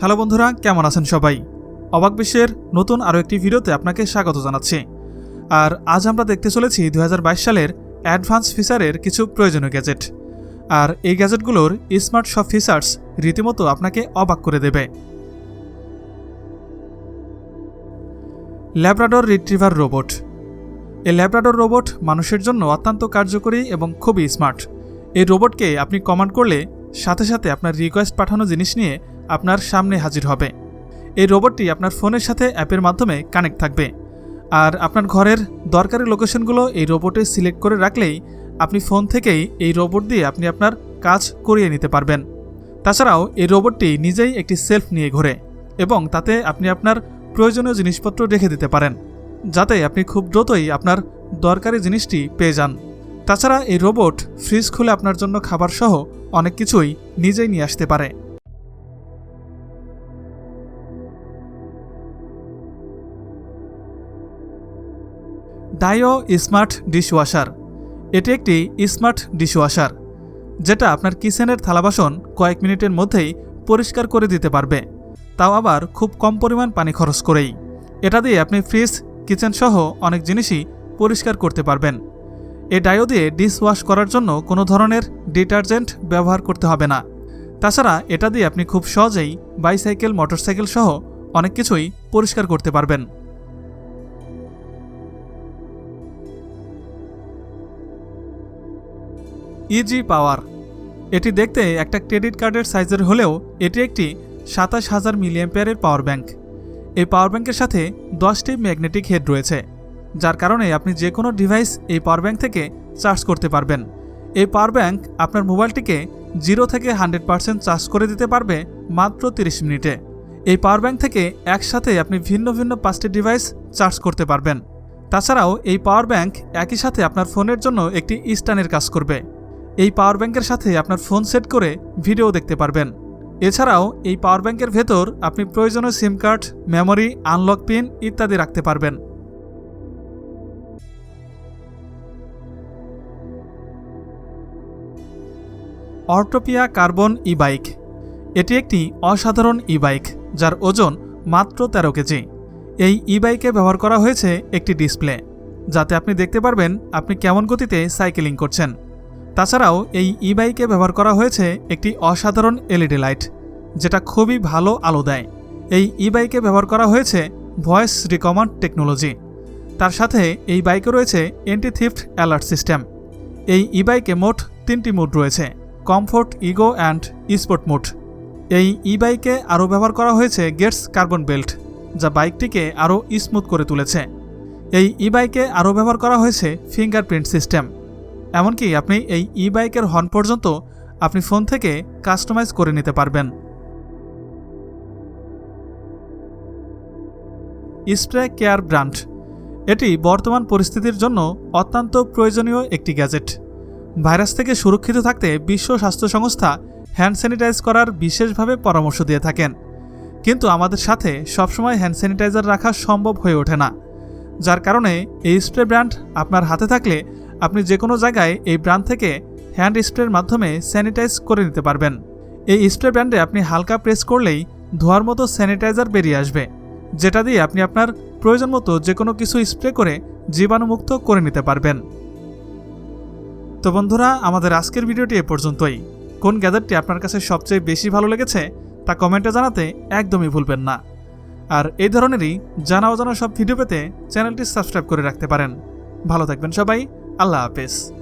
Hello বন্ধুরা, কেমন আছেন সবাই? অবাক বিশ্বের নতুন আরও একটি ভিডিওতে আপনাকে স্বাগত জানাচ্ছি। আর আজ আমরা দেখতে চলেছি দু হাজার বাইশ সালের অ্যাডভান্স ফিচারের কিছু প্রয়োজনীয় গ্যাজেট। আর এই গ্যাজেটগুলোর স্মার্ট সব ফিচার্স রীতিমতো আপনাকে অবাক করে দেবে। Labrador retriever robot. এই ল্যাব্রাডর রোবট মানুষের জন্য অত্যন্ত কার্যকরী এবং খুবই স্মার্ট। এই রোবটকে আপনি কমান্ড করলে সাথে সাথে আপনার রিকোয়েস্ট পাঠানো জিনিস নিয়ে আপনার সামনে হাজির হবে। এই রোবটটি আপনার ফোনের সাথে অ্যাপের মাধ্যমে কানেক্ট থাকবে। আর আপনার ঘরের দরকারি লোকেশনগুলো এই রোবটে সিলেক্ট করে রাখলেই আপনি ফোন থেকেই এই রোবট দিয়ে আপনি আপনার কাজ করিয়ে নিতে পারবেন। তাছাড়াও এই রোবটটি নিজেই একটি সেলফ নিয়ে ঘোরে এবং তাতে আপনি আপনার প্রয়োজনীয় জিনিসপত্র রেখে দিতে পারেন, যাতে আপনি খুব দ্রুতই আপনার দরকারি জিনিসটি পেয়ে যান। তাছাড়া এই রোবট ফ্রিজ খুলে আপনার জন্য খাবার সহ অনেক কিছুই নিজেই নিয়ে আসতে পারে। ডাইও স্মার্ট ডিশওয়াশার। এটি একটি স্মার্ট ডিশওয়াশার, যেটা আপনার কিচেনের থালাবাসন কয়েক মিনিটের মধ্যেই পরিষ্কার করে দিতে পারবে। তাও আবার খুব কম পরিমাণ পানি খরচ করেই। এটা দিয়ে আপনি ফ্রিজ, কিচেন সহ অনেক জিনিসই পরিষ্কার করতে পারবেন। এই ডায়ো দিয়ে ডিশ ওয়াশ করার জন্য কোনো ধরনের ডিটারজেন্ট ব্যবহার করতে হবে না। তাছাড়া এটা দিয়ে আপনি খুব সহজেই বাইসাইকেল, মোটরসাইকেল সহ অনেক কিছুই পরিষ্কার করতে পারবেন। ইজি পাওয়ার এটি দেখতে একটা ক্রেডিট কার্ডের সাইজের হলেও এটি একটি সাতাশ হাজার মিলিয়াম্পিয়ারের পাওয়ার ব্যাংক। এই পাওয়ার ব্যাংকের সাথে দশটি ম্যাগনেটিক হেড রয়েছে, যার কারণে আপনি যে কোনো ডিভাইস এই পাওয়ার ব্যাংক থেকে চার্জ করতে পারবেন। এই পাওয়ার ব্যাংক আপনার মোবাইলটিকে জিরো থেকে হান্ড্রেড পার্সেন্ট চার্জ করে দিতে পারবে মাত্র তিরিশ মিনিটে। এই পাওয়ার ব্যাংক থেকে একসাথে আপনি ভিন্ন ভিন্ন পাঁচটি ডিভাইস চার্জ করতে পারবেন। তাছাড়াও এই পাওয়ার ব্যাংক একই সাথে আপনার ফোনের জন্য একটি স্ট্যান্ডের কাজ করবে। এই পাওয়ার ব্যাংকের সাথে আপনার ফোন সেট করে ভিডিও দেখতে পারবেন। এছাড়াও এই পাওয়ার ব্যাংকের ভেতর আপনি প্রয়োজনীয় SIM card, memory, unlock PIN ইত্যাদি রাখতে পারবেন। অর্টোপিয়া কার্বন ই বাইক এটি একটি অসাধারণ ই বাইক যার ওজন মাত্র তেরো কেজি। এই ই বাইকে ব্যবহার করা হয়েছে একটি ডিসপ্লে, যাতে আপনি দেখতে পারবেন আপনি কেমন গতিতে সাইকেলিং করছেন। তাছাড়াও এই ই বাইকে ব্যবহার করা হয়েছে একটি অসাধারণ এলইডি লাইট যেটা খুবই ভালো আলো দেয়। এই ই বাইকে ব্যবহার করা হয়েছে ভয়েস রিকমান্ড টেকনোলজি তার সাথে এই বাইকে রয়েছে এন্টি থিফট অ্যালার্ট সিস্টেম এই ই বাইকে মোট তিনটি মুড রয়েছে comfort eco and sport mode এই ই বাইকে আরও ব্যবহার করা হয়েছে গেটস কার্বন বেল্ট যা বাইকটিকে আরও স্মুথ করে তুলেছে। এই ই বাইকে আরও ব্যবহার করা হয়েছে ফিঙ্গারপ্রিন্ট সিস্টেম এমনকি আপনি এই ই বাইকের হর্ন পর্যন্ত আপনি ফোন থেকে কাস্টমাইজ করে নিতে পারবেন। Spray care brand. এটি বর্তমান পরিস্থিতির জন্য অত্যন্ত প্রয়োজনীয় একটি গ্যাজেট। ভাইরাস থেকে সুরক্ষিত থাকতে বিশ্ব স্বাস্থ্য সংস্থা হ্যান্ড স্যানিটাইজ করার বিশেষভাবে পরামর্শ দিয়ে থাকেন। কিন্তু আমাদের সাথে সবসময় হ্যান্ড স্যানিটাইজার রাখা সম্ভব হয়ে ওঠে না, যার কারণে এই স্প্রে ব্র্যান্ড আপনার হাতে থাকলে আপনি যে কোনো জায়গায় এই ব্র্যান্ড থেকে হ্যান্ড স্প্রের মাধ্যমে স্যানিটাইজ করে নিতে পারবেন। এই স্প্রে ব্র্যান্ডে আপনি হালকা প্রেস করলেই ধোয়ার মতো স্যানিটাইজার বেরিয়ে আসবে, যেটা দিয়ে আপনি আপনার প্রয়োজন মতো যে কোনো কিছু স্প্রে করে জীবাণুমুক্ত করে নিতে পারবেন। তো বন্ধুরা, আমাদের আজকের ভিডিওটি এ পর্যন্তই। কোন গ্যাজেটটি আপনার কাছে সবচেয়ে বেশি ভালো লেগেছে তা কমেন্টে জানাতে একদমই ভুলবেন না। আর এই ধরনেরই জানা অজানা সব ভিডিও পেতে চ্যানেলটি সাবস্ক্রাইব করে রাখতে পারেন। ভালো থাকবেন সবাই Alápes.